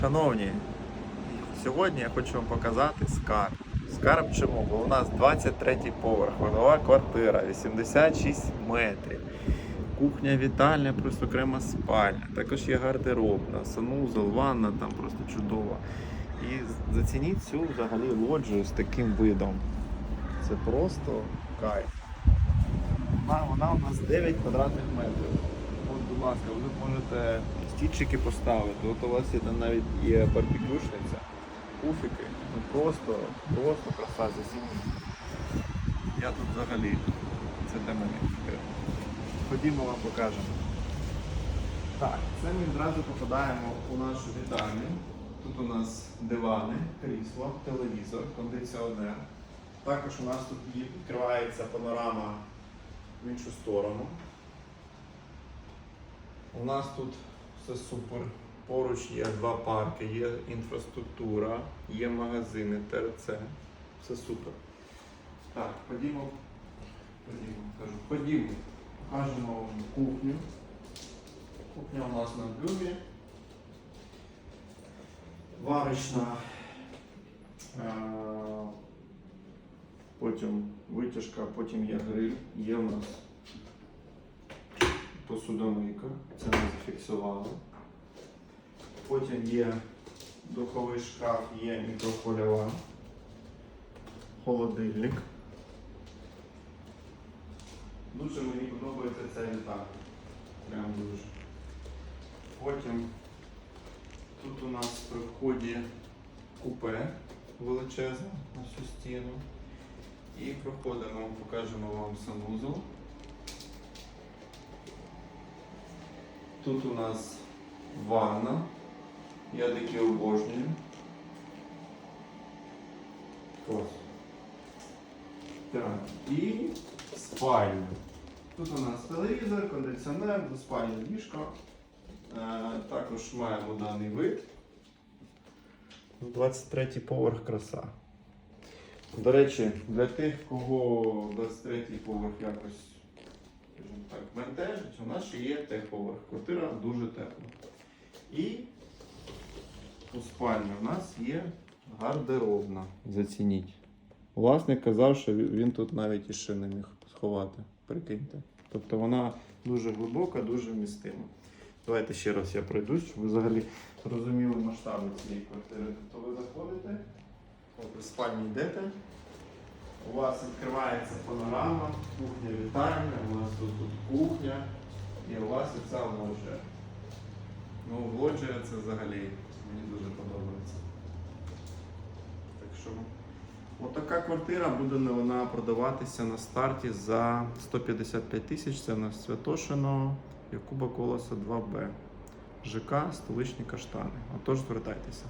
Шановні, сьогодні я хочу вам показати скарб. Скарб чому? Бо у нас 23 поверх, нова квартира, 86 метрів. Кухня вітальня, плюс окрема спальня. Також є гардеробна, санузел, ванна там просто чудова. І зацініть цю взагалі лоджію з таким видом. Це просто кайф. Вона у нас 9 квадратних метрів. Будь ласка, ви можете стільчики поставити. От у вас є там навіть є барбекюшниця, пуфіки. Ну просто, просто краса засіння. Я тут взагалі. Це для мене. Ходімо вам покажемо. Так, це ми одразу попадаємо у нашу вітальню. Тут у нас дивани, крісло, телевізор, кондиціонер. Також у нас тут відкривається панорама в іншу сторону. У нас тут все супер. Поруч є два парки, є інфраструктура, є магазини, ТРЦ. Все супер. Так, ходімо. Ходімо, кажу, ходімо. Покажемо вам кухню. Кухня у нас на блюмі. Варочна. Е, Потім витяжка, потім є гриль, є у нас посудомийка, це ми зафіксували. Потім є духовий шкаф, є мікрохвильова, холодильник. Дуже мені подобається ця вітальня. Прям дуже. Потім тут у нас при вході купе величезне на всю стіну. І проходимо, покажемо вам санузел. Тут у нас ванна. Я такі обожнюю. Клас. Так, і спальня. Тут у нас телевізор, кондиціонер, двоспальне ліжко. Е, також маємо даний вид. 23 поверх краса. До речі, для тих, кого 23 поверх якось так, бентежить, у нас ще є техповерх. Квартира дуже тепла. І у спальні у нас є гардеробна. Зацініть. Власник казав, що він тут навіть і шини міг сховати. Прикиньте. Тобто вона дуже глибока, дуже вмістима. Давайте ще раз я пройдусь, щоб ви взагалі розуміли масштаби цієї квартири. Тобто ви заходите, ви спальні йдете, у вас відкривається панорама, кухня вітальня, у вас тут, тут кухня і у вас і ця лоджія. Ну, лоджія це взагалі мені дуже подобається. Так що, отака квартира буде вона продаватися на старті за 155 тисяч. Це у нас Святошино, Якуба Колоса 2Б. ЖК столичні каштани. Отож, звертайтеся.